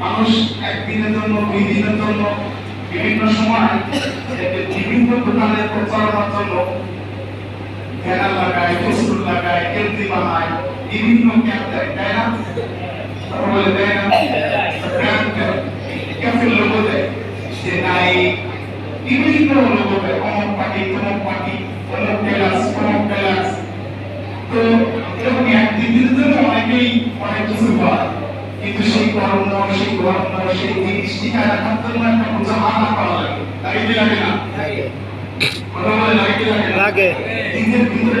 মানুষ একদিনের জন্য দুই দিনের জন্য, বিভিন্ন সময় বিভিন্ন দোকানে প্রচারণার জন্য ব্যানার লাগায় পোস্টার লাগায় বানায়। বিভিন্ন ক্যাম্প দেয় তাই না বলে দেয় না ক্যাফের লোগো দেয় যে নাই বিভিন্ন লোগো দেয় অমুক পার্টি তমুক পার্টি অমুক প্যালাস তমুক প্যালাস তো এরকম একদিন দিনের জন্য অনেকেই অনেক কিছু হয় কিন্তু সেই কর্ম সেই কর্ম সেই জিনিস ঠিকানা রাখার জন্য একটা বোঝা মাথা করা লাগে না। নিজের ভিতরে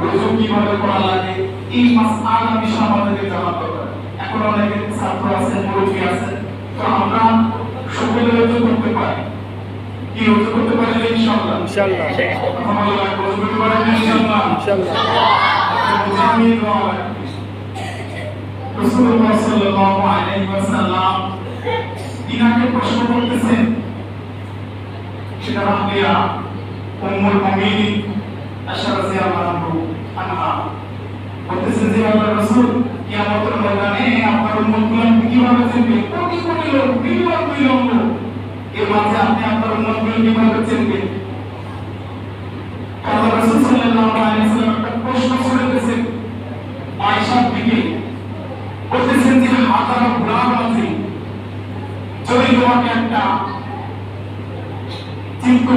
রোজু কীভাবে করা লাগে এই মাসআলা বিষয় আমাদেরকে জানা দরকার এখন অনেকে ছাত্র আছে মুরব্বী আছে। তো আমরা সকলে রোজু করতে পারি। কি রোজু করতে পারি ইনশাআল্লাহ? ইনশাআল্লাহ। কথা বলা করতে পারি ইনশাআল্লাহ? ইনশাআল্লাহ। আমি রাসূলুল্লাহ সাল্লাল্লাহু আলাইহি ওয়াসাল্লাম ইনাকে প্রশ্ন করতেছেন সেটা রাবিয়া উম্মুল মুমিনিন আয়েশা রাদিয়াল্লাহু আনহা বলতেছেন যে আল্লাহর রাসূল, কিয়ামতের ময়দানে আপনার উম্মতগুলো কীভাবে চিনবে কোটি কোটি লোক বিলিয়ন বিলিয়ন লোক এর মাঝে আপনি আপনার উম্মতগুলো কীভাবে চিনবেন? আল্লাহ রাসূল সাল্লাল্লাহু আলাইহি ওয়াসাল্লাম একটা প্রশ্ন করেছেন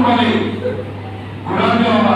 পারে ঘোরা দেওয়া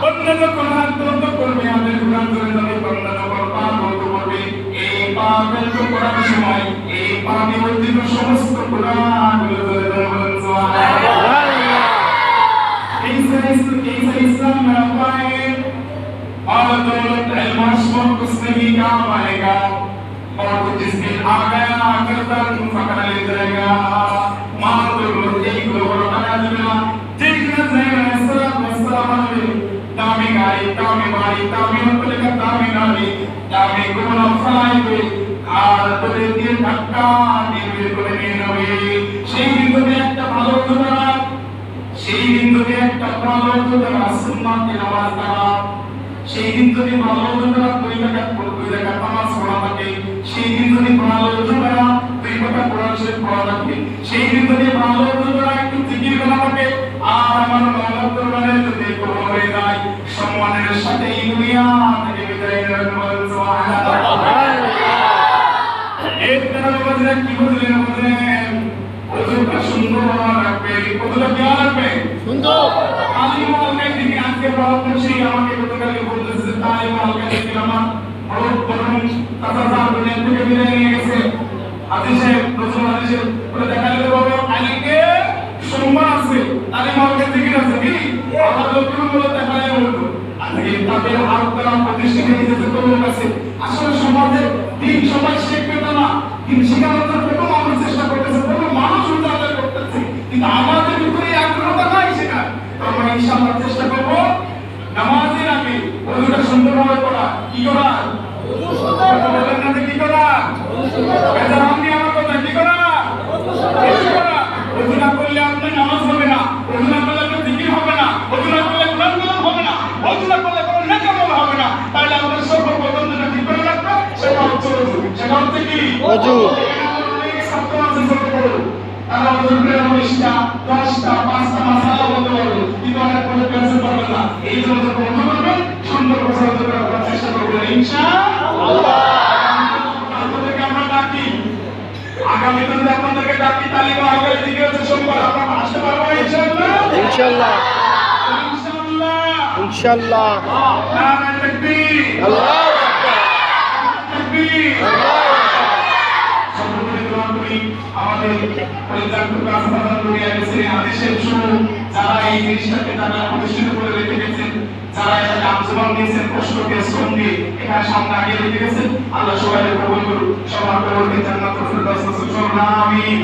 অন্যান্য কোন আত্মহত্যা করবে আমাদের গুণান করে যাবে বান্দা যখন পাপ হতে পারবে এই পাপ হতে করার সময় এই পাপে অর্জিত সমস্ত গুণান গুলো ধরে যাবে সুবহানাল্লাহ कैसे इस- कैसे इस्लाम में पाए और दौलत इल्म कुछ नहीं काम आएगा और जिस दिन आ गया आकर दर्द पकड़ ले जाएगा দামি দামি হতে দামি কোন আর তোদের দিয়ে ধাক্কা দিয়ে করে নিয়ে নেবে সেই বিন্দুতে একটা ভালো ঘটনা সেই বিন্দুতে একটা ভালো ঘটনা সুন্নাতে নামাজ দ্বারা সেই বিন্দুতে ভালো ঘটনা দুই টাকা দুই টাকা নামাজ পড়া থাকে সেই বিন্দুতে ভালো ঘটনা দুই টাকা কোরআন শরীফ পড়া থাকে সেই বিন্দুতে ভালো ঘটনা একটু জিকির করা থাকে আর বাবাজিরা কি বুঝলেন বুঝলেন ওজনটা সুন্দর রাখবে কতটা দেওয়া রাখবে সুন্দর। আলিম আলকে যিনি আজকে পড়াচ্ছেন সেই আমাকে গতকালকে বলতেছে যে তালিম আলকে দেখি আমার বড় বড় তাতা দুনিয়া থেকে বিদায় নিয়ে গেছে। হাদিসে রসুল হাদিসে বলে দেখা গেল বাবা আলিমকে সম্মান আছে তালিম আলকে দেখি আছে কি? আমার লোকের বলে দেখা বলতো আজকে তাদের হাত দ্বারা প্রতিষ্ঠিত হয়েছে কি অজু। এখানে আমাদের অনেক ছাত্র আছে ছোট বড়। তারা ওজু করে উনিশটা দশটা পাঁচটা মাসালা বলতে পারবে কিন্তু অনেক কোনো পেন্সিল পারবে না এই জন্য যখন ওজু করবেন সুন্দর করে করার চেষ্টা করবেন ইনশাআল্লাহ আপনাদেরকে আমরা ডাকি আগামী দিনে আপনাদেরকে ডাকি তালিকা হবে দিকে হচ্ছে সোমবার আপনারা আসতে পারব ইনশাআল্লাহ ইনশাল্লাহ ইনশাআল্লাহ ইনশাল্লাহ আল্লাহ শুরু যারা এই জিনিসটাকে তারা প্রতিষ্ঠিত করে রেখে আল্লাহ সবাই কবুল করুন সবার কবুলকে জান্নাতুল ফেরদাউস করুন আমিন।